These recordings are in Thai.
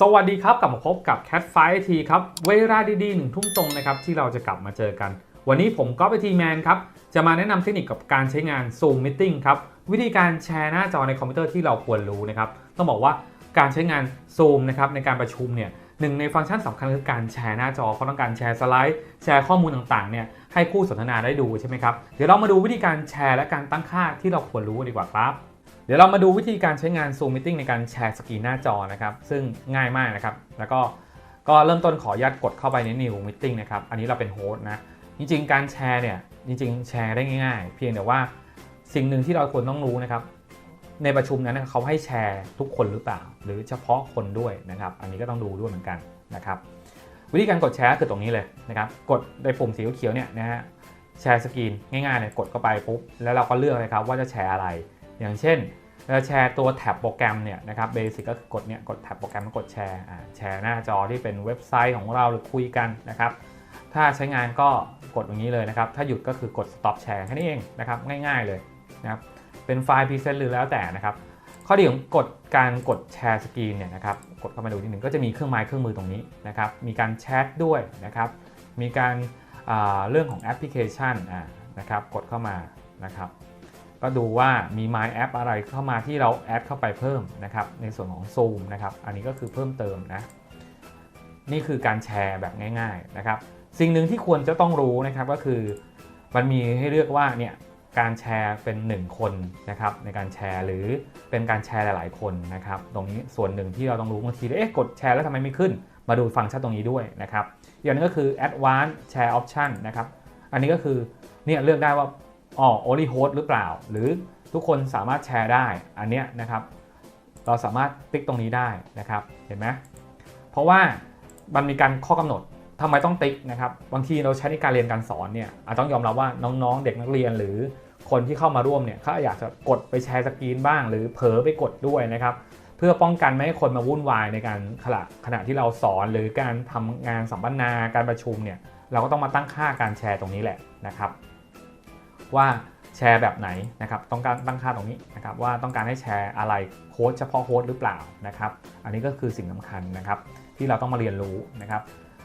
สวัสดีครับกลับมาพบกับ Cat f i ทีครับเวลาดีๆหนึ่งทุ่มตรงนะครับที่เราจะกลับมาเจอกัน วันนี้ผมก็ไปทีแมนครับ จะมาแนะนำเทคนิคกับการใช้งาน Zoom Meeting ครับ วิธีการแชร์หน้าจอในคอมพิวเตอร์ที่เราควรรู้นะครับ ต้องบอกว่าการใช้งาน Zoom นะครับในการประชุมเนี่ยหนึ่งในฟังก์ชันสำคัญคือการแชร์หน้าจอเขาต้องการแชร์สไลด์ แชร์ข้อมูลต่างๆเนี่ยให้คู่สนทนาได้ดูใช่ไหมครับเดี๋ยวเรามาดูวิธีการแชร์และการตั้งค่าที่เราควรรู้ดีกว่าครับ เดี๋ยวเรามาดูวิธีการใช้งาน Zoom Meeting ในการแชร์สกรีนหน้าจอนะครับ ซึ่งง่ายมากนะครับ แล้วก็ก็เริ่มต้นขออนุญาตกดเข้าไปใน New Meeting นะครับ อันนี้เราเป็นโฮสต์นะ จริง ๆ การแชร์เนี่ย จริง ๆ แชร์ได้ง่าย ๆ เพียงแต่ว่าสิ่งหนึ่งที่เราควรต้องรู้นะครับ ในประชุมนั้นเขาให้แชร์ทุกคนหรือเปล่า หรือเฉพาะคนด้วยนะครับ อันนี้ก็ต้องดูด้วยเหมือนกันนะครับ วิธีการกดแชร์คือตรงนี้เลยนะครับ กดในปุ่มสีเขียวเนี่ยนะฮะ แชร์สกรีนง่ายๆเลยกดเข้าไปปุ๊บ แล้วเราก็เลือกเลยครับว่าจะแชร์อะไร อย่างเช่นเราแชร์ตัวแท็บโปรแกรมเนี่ยนะครับเบสิกก็คือกดเนี่ยกดแท็บโปรแกรมแล้วกดแชร์แชร์หน้าจอที่เป็นเว็บไซต์ของเราหรือคุยกันนะครับ ถ้าใช้งานก็กดตรงนี้เลยนะครับ ถ้าหยุดก็คือกด stop share แค่นี้เองนะครับง่ายๆเลยนะครับเป็นไฟล์พรีเซนต์หรือแล้วแต่นะครับ ข้อดีของกดการกดแชร์สกรีนเนี่ยนะครับกดเข้ามาดูนิดหนึ่งก็จะมีเครื่องไม้เครื่องมือตรงนี้นะครับมีการแชทด้วยนะครับมีการเรื่องของแอปพลิเคชันนะครับกดเข้ามานะครับ ก็ดูว่ามี My App อะไรเข้ามาที่เราแอดเข้าไปเพิ่มนะครับในส่วนของ Zoom นะครับอันนี้ก็คือเพิ่มเติมนะนี่คือการแชร์แบบง่ายๆนะครับสิ่งหนึ่งที่ควรจะต้องรู้นะครับก็คือมันมีให้เลือกว่าเนี่ยการแชร์เป็น 1 คนนะครับในการแชร์หรือเป็นการแชร์หลาย ๆ คนนะครับตรงนี้ส่วนหนึ่งที่เราต้องรู้บางทีเอ๊ะกดแชร์แล้วทำไมไม่ขึ้น มาดูฟังก์ชันตรงนี้ด้วยนะครับอย่างนึงก็คือ Advanced Share Option นะครับอันนี้ก็คือเนี่ยเลือกได้ว่า อ๋อ only host หรือเปล่า หรือทุกคนสามารถแชร์ได้อันเนี้ยนะครับ เราสามารถติ๊กตรงนี้ได้นะครับเห็นไหมเพราะว่ามันมีการข้อกำหนดทำไมต้องติ๊กนะครับบางทีเราใช้ในการเรียนการสอนเนี่ยอาจต้องยอมรับว่าน้องๆ เด็กนักเรียนหรือคนที่เข้ามาร่วมเนี่ยเขาอยากจะกดไปแชร์สกรีนบ้าง หรือเผลอไปกดด้วยนะครับเพื่อป้องกันไม่ให้คนมาวุ่นวายในการขณะขณะที่เราสอนหรือการทำงานสัมมนาการประชุมเนี่ยเราก็ต้องมาตั้งค่าการแชร์ตรงนี้แหละนะครับ ว่าแชร์แบบไหนนะครับต้องการตั้งค่าตรงนี้นะครับว่าต้องการให้แชร์อะไรโค้ดเฉพาะโค้ดหรือเปล่านะครับอันนี้ก็คือสิ่งสำคัญนะครับที่เราต้องมาเรียนรู้นะครับ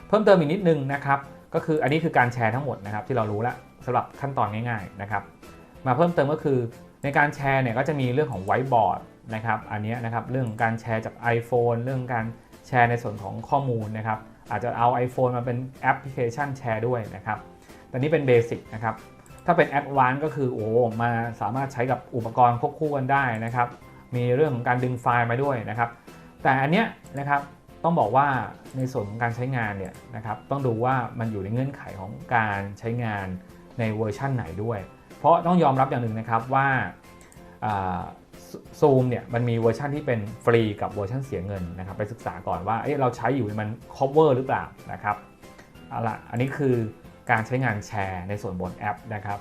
เพิ่มเติมอีกนิดนึงนะครับก็คืออันนี้คือการแชร์ทั้งหมดนะครับที่เรารู้แล้วสำหรับขั้นตอนง่ายๆนะครับมาเพิ่มเติมก็คือในการแชร์เนี่ยก็จะมีเรื่องของไวท์บอร์ดนะครับอันนี้นะครับเรื่องของการแชร์จาก iPhone เรื่องการแชร์ในส่วนของข้อมูลนะครับอาจจะเอา iPhone มาเป็นแอปพลิเคชันแชร์ด้วยนะครับแต่นี้เป็นเบสิกนะครับ ถ้าเป็นแอดวานก็คือโอ้มาสามารถใช้กับอุปกรณ์ควบคู่กันได้นะครับ มีเรื่องของการดึงไฟล์มาด้วยนะครับ แต่อันเนี้ยนะครับต้องบอกว่าในส่วนของการใช้งานเนี่ยนะครับต้องดูว่ามันอยู่ในเงื่อนไขของการใช้งานในเวอร์ชั่นไหนด้วย เพราะต้องยอมรับอย่างหนึ่งนะครับว่าซูมเนี่ยมันมีเวอร์ชันที่เป็นฟรีกับเวอร์ชันเสียเงินนะครับไปศึกษาก่อนว่าเเราใช้อยู่มัน cover หรือเปล่านะครับเอาละอันนี้คือ การใช้งานแชร์ในส่วนบนแอปนะครับ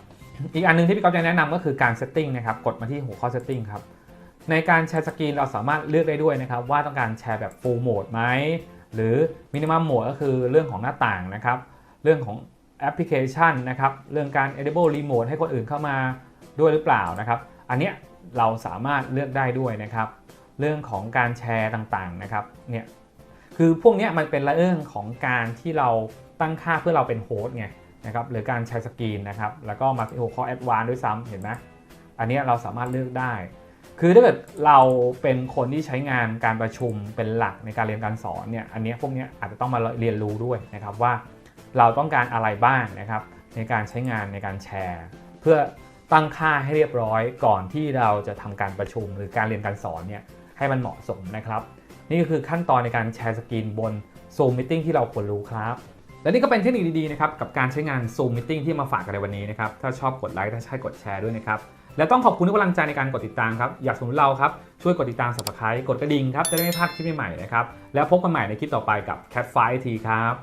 อีกอันหนึงที่พี่ก๊อฟจะแนะนำก็คือการ setting นะครับ กดมาที่หัวข้อ setting ครับ ในการแชร์สกรีนเราสามารถเลือกได้ด้วยนะครับ ว่าต้องการแชร์แบบ full mode ไหม หรือ minimum mode ก็คือเรื่องของหน้าต่างนะครับ เรื่องของแอปพลิเคชันนะครับ เรื่องการ enable remote ให้คนอื่นเข้ามาด้วยหรือเปล่านะครับ อันเนี้ยเราสามารถเลือกได้ด้วยนะครับ เรื่องของการแชร์ต่างๆนะครับ เนี่ย คือพวกนี้มันเป็นเรื่องของการที่เราตั้งค่าเพื่อเราเป็นโฮสต์ไงนะครับหรือการใช้สกรีนนะครับแล้วก็มาที่หัวข้อ Advanced ด้วยซ้ำเห็นไหมอันนี้เราสามารถเลือกได้ คือถ้าเกิดเราเป็นคนที่ใช้งานการประชุมเป็นหลักในการเรียนการสอนเนี่ยอันนี้พวกนี้อาจจะต้องมาเรียนรู้ด้วยนะครับว่าเราต้องการอะไรบ้างนะครับในการใช้งานในการแชร์ เพื่อตั้งค่าให้เรียบร้อยก่อนที่เราจะทำการประชุมหรือการเรียนการสอนเนี่ยให้มันเหมาะสมนะครับ นี่ก็คือขั้นตอนในการแชร์สกรีนบน Zoom Meeting ที่เราควรรู้ครับ และนี่ก็เป็นเทคนิคดีๆนะครับกับการใช้งาน Zoom Meeting ที่มาฝากกันในวันนี้นะครับถ้าชอบกดไลค์ถ้าใช่กดแชร์ด้วยนะครับและต้องขอบคุณทุกกำลังใจในการกดติดตามครับอยากสนับสนุนเราครับช่วยกดติดตาม subscribe กดกระดิ่งครับจะได้ไม่พลาดคลิปใหม่ๆนะครับแล้วพบกันใหม่ในคลิปต่อไปกับ Cat f i ทีครับ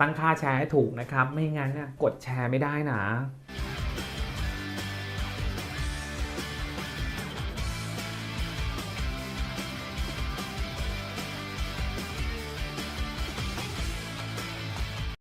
ตั้งค่าแชร์ให้ถูกนะครับไม่งั้นเนี่ยกดแชร์ไม่ได้นะ